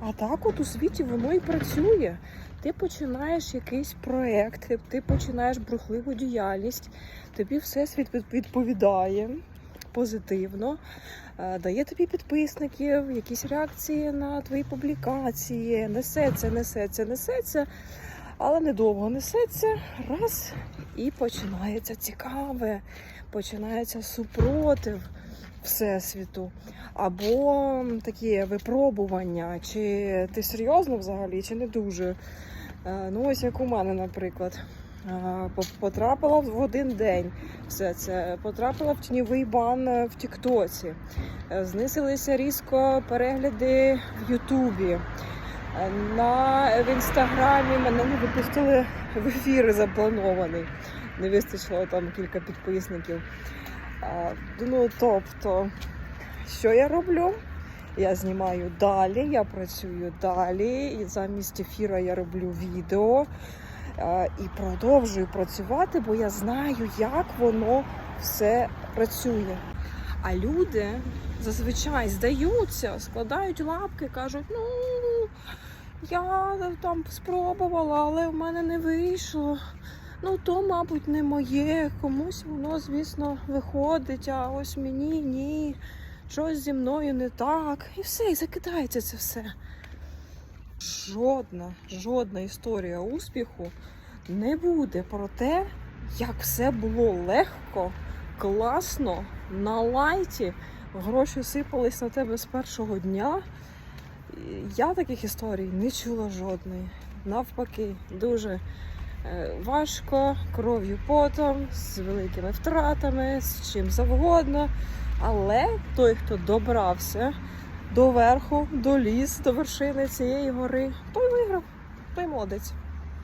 А так от у світі воно і працює. Ти починаєш якийсь проект, ти- починаєш брухливу діяльність, тобі всесвіт від- відповідає позитивно, е, дає тобі підписників, якісь реакції на твої публікації. Несеться, несеться, несеться, але недовго несеться. Раз і починається цікаве, починається супротив всесвіту. Або такі випробування, чи ти серйозно взагалі, чи не дуже. Е, Ну, ось як у мене, наприклад. Е, по- Потрапила в один день все це. Потрапила в тіньовий бан в Тіктоці. Е, Знизилися різко перегляди в Ютубі. На в інстаграмі мене не випустили в ефір запланований. Не вистачило там кілька підписників. А, Ну, тобто, що я роблю? Я знімаю далі, я працюю далі, і замість ефіру я роблю відео а, і продовжую працювати, бо я знаю, як воно все працює. А люди зазвичай здаються, складають лапки, кажуть, ну я там спробувала, але в мене не вийшло. Ну, то, мабуть, не моє. Комусь воно, звісно, виходить, а ось мені ні. Щось зі мною не так. І все, і закидається це все. Жодна, жодна історія успіху не буде про те, як все було легко, класно, на лайті. Гроші сипались на тебе з першого дня. Я таких історій не чула жодної. Навпаки, дуже е, важко, кров'ю потом, з великими втратами, з чим завгодно. Але той, хто добрався до верху, до ліс, до вершини цієї гори, той виграв, той молодець.